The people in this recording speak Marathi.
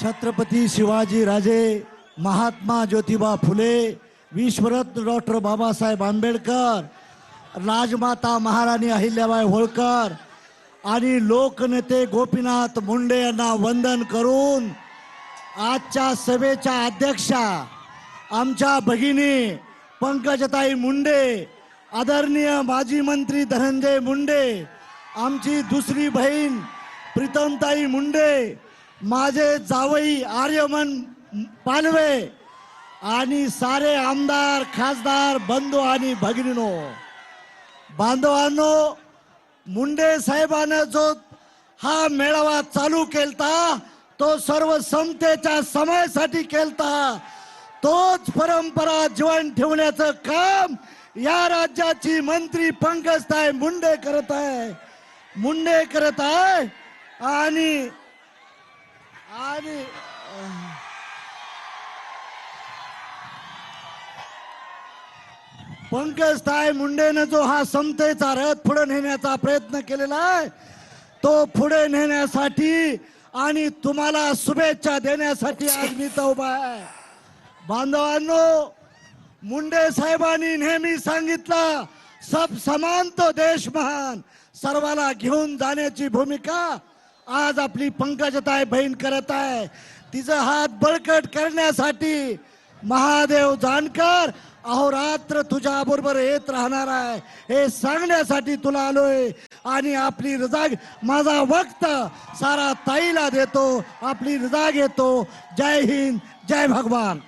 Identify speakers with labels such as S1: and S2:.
S1: छत्रपती शिवाजी राजे महात्मा ज्योतिबा फुले विश्वरत्न डॉक्टर बाबासाहेब आंबेडकर राजमाता महाराणी अहिल्याबाई होळकर आणि लोकनेते गोपीनाथ मुंडे यांना वंदन करून आजच्या सभेच्या अध्यक्षा आमच्या भगिनी पंकजताई मुंडे आदरणीय माजी मंत्री धनंजय मुंडे आमची दुसरी बहीण प्रीतमताई मुंडे माझे जावई आर्यमन पालवे आणि सारे आमदार खासदार बंधू आणि भगिनीनो बांधवांनो मुंडे साहेबानं जो हा मेळावा चालू केलता तो सर्व समतेच्या समयासाठी केलता. तोच परंपरा जीवन ठेवण्याचं काम या राज्याची मंत्री पंकजताई मुंडे करत आहे. मुंडे करत आहे आणि आणि पंकज ताय मुंडेनं जो हा समतेचा रथ पुढे नेण्याचा प्रयत्न केलेला आहे तो पुढे नेण्यासाठी आणि तुम्हाला शुभेच्छा देण्यासाठी आज मी उभा आहे. बांधवांनो मुंडे साहेबांनी नेहमी सांगितलं सब समान तो देश महान सर्वाला घेऊन जाण्याची भूमिका आज आपली पंकजताय बहीण करत आहे. तिचा हात बळकट करण्यासाठी महादेव जानकर अहोरात्र तुझ्या बरोबर येत राहणार आहे. हे सांगण्यासाठी तुला आलोय. आणि आपली रजा माझा वक्त सारा ताईला देतो. आपली रजा घेतो. जय हिंद जय भगवान.